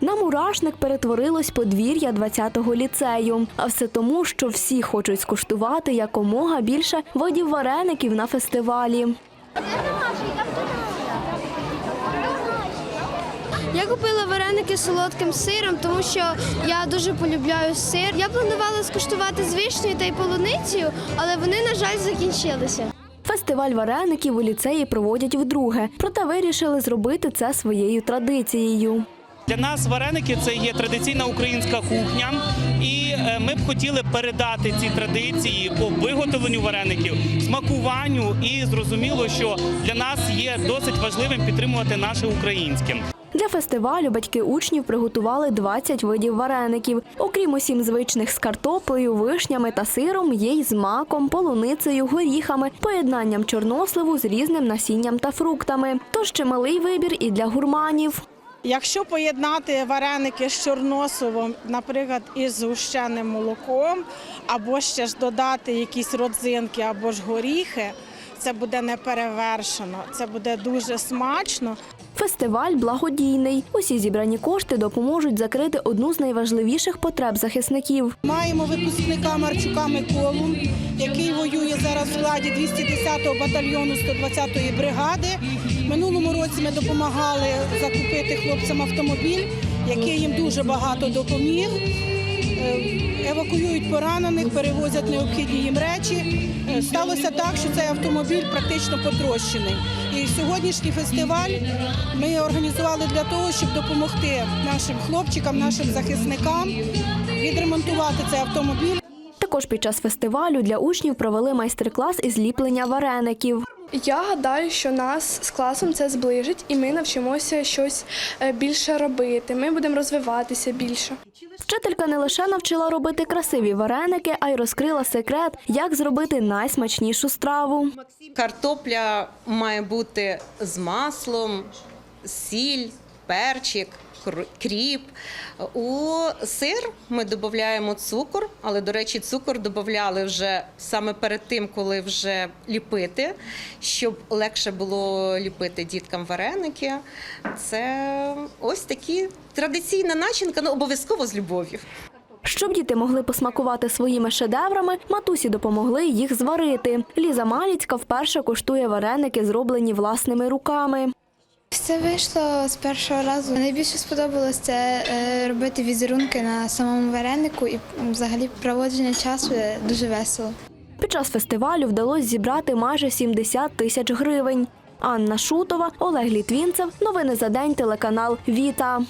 На мурашник перетворилось подвір'я 20-го ліцею. А все тому, що всі хочуть скуштувати якомога більше видів вареників на фестивалі. Я купила вареники з солодким сиром, тому що я дуже полюбляю сир. Я планувала скуштувати з вишнею та й полуницею, але вони, на жаль, закінчилися. Фестиваль вареників у ліцеї проводять вдруге, проте вирішили зробити це своєю традицією. Для нас вареники це є традиційна українська кухня, і е, ми б хотіли передати ці традиції по виготовленню вареників, смакуванню. І зрозуміло, що для нас є досить важливим підтримувати наше українське. Для фестивалю батьки учнів приготували 20 видів вареників. Окрім усім звичних з картоплею, вишнями та сиром, є й з маком, полуницею, горіхами, поєднанням чорносливу з різним насінням та фруктами. Тож чималий вибір і для гурманів. Якщо поєднати вареники з чорносовим, наприклад, із гущеним молоком, або ще ж додати якісь родзинки або ж горіхи, це буде неперевершено, це буде дуже смачно. Фестиваль благодійний. Усі зібрані кошти допоможуть закрити одну з найважливіших потреб захисників. Маємо випускника Марчука Миколу, який воює зараз в складі 210-го батальйону 120-ї бригади. Минулому році ми допомагали закупити хлопцям автомобіль, який їм дуже багато допоміг. Е, Евакуюють поранених, перевозять необхідні їм речі. Е, Сталося так, що цей автомобіль практично потрощений. І сьогоднішній фестиваль ми організували для того, щоб допомогти нашим хлопчикам, нашим захисникам відремонтувати цей автомобіль. Також під час фестивалю для учнів провели майстер-клас із ліплення вареників. Я гадаю, що нас з класом це зближить, і ми навчимося щось е, більше робити. Ми будемо розвиватися більше. Вчителька не лише навчила робити красиві вареники, а й розкрила секрет, як зробити найсмачнішу страву. Картопля має бути з маслом, сіль, перчик, кріп. У сир ми додаємо цукор, але, до речі, цукор додавали вже саме перед тим, коли вже ліпити, щоб легше було ліпити діткам вареники. Це ось такі традиційна начинка, ну обов'язково з любов'ю. Щоб діти могли посмакувати своїми шедеврами, матусі допомогли їх зварити. Ліза Маліцька вперше коштує вареники, зроблені власними руками. Все вийшло з першого разу. Найбільше сподобалось це е, робити візерунки на самому варенику і взагалі проводження часу дуже весело. Під час фестивалю вдалося зібрати майже 70 тисяч гривень. Анна Шутова, Олег Літвінцев. Новини за день. Телеканал Віта.